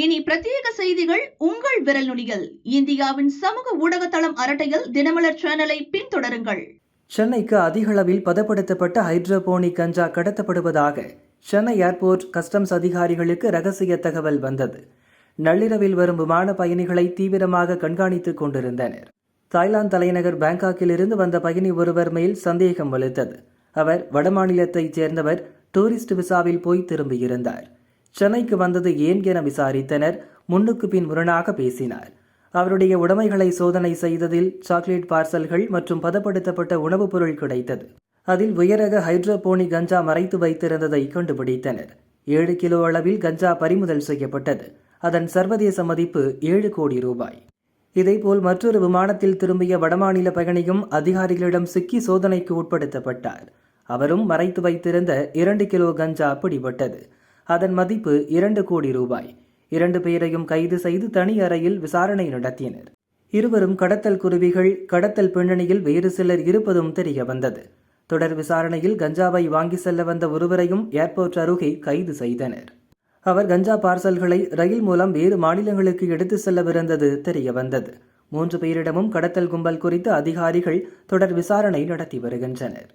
இனி பிரத்யேக செய்திகள் உங்கள் விரல் நுனியில். இந்தியாவின் சமூக ஊடக தளம் அரட்டையில் தினமலர் சேனலை பின்தொடருங்கள். சென்னைக்கு அதிக அளவில் பதப்படுத்தப்பட்ட ஹைட்ரோபோனிக் கஞ்சா கடத்தப்படுவதாக சென்னை ஏர்போர்ட் கஸ்டம்ஸ் அதிகாரிகளுக்கு ரகசிய தகவல் வந்தது. நள்ளிரவில் வரும் விமான பயணிகளை தீவிரமாக கண்காணித்துக் கொண்டிருந்தனர். தாய்லாந்து தலைநகர் பாங்காக்கிலிருந்து வந்த பயணி ஒருவர் மேல் சந்தேகம் வலுத்தது. அவர் வடமாநிலத்தைச் சேர்ந்தவர் டூரிஸ்ட் விசாவில் போய் திரும்பியிருந்தார். சென்னைக்கு வந்தது ஏன் என விசாரித்தனர். முன்னுக்கு பின் முரணாக பேசினார். அவருடைய உடைமைகளை சோதனை செய்ததில் சாக்லேட் பார்சல்கள் மற்றும் பதப்படுத்தப்பட்ட உணவுப் பொருள் கிடைத்தது. அதில் உயரக ஹைட்ரோபோனிக் கஞ்சா மறைத்து வைத்திருந்ததை கண்டுபிடித்தனர். ஏழு கிலோ அளவில் கஞ்சா பறிமுதல் செய்யப்பட்டது. அதன் சர்வதேச மதிப்பு ஏழு கோடி ரூபாய். இதேபோல் மற்றொரு விமானத்தில் திரும்பிய வடமாநில பயணியும் அதிகாரிகளிடம் சிக்கி சோதனைக்கு உட்படுத்தப்பட்டார். அவரும் மறைத்து வைத்திருந்த இரண்டு கிலோ கஞ்சா பிடிபட்டது. அதன் மதிப்பு இரண்டு கோடி ரூபாய். இரண்டு பேரையும் கைது செய்து தனி அறையில் விசாரணை நடத்தினர். இருவரும் கடத்தல் குருவிகள் கடத்தல் பின்னணியில் வேறு சிலர் இருப்பதும் தெரிய வந்தது. தொடர் விசாரணையில் கஞ்சாவை வாங்கி செல்ல வந்த ஒருவரையும் ஏர்போர்ட் அருகே கைது செய்தனர். அவர் கஞ்சா பார்சல்களை ரயில் மூலம் வேறு மாநிலங்களுக்கு எடுத்து செல்லவிருந்தது தெரிய வந்தது. மூன்று பேரிடமும் கடத்தல் கும்பல் குறித்து அதிகாரிகள் தொடர் விசாரணை நடத்தி வருகின்றனர்.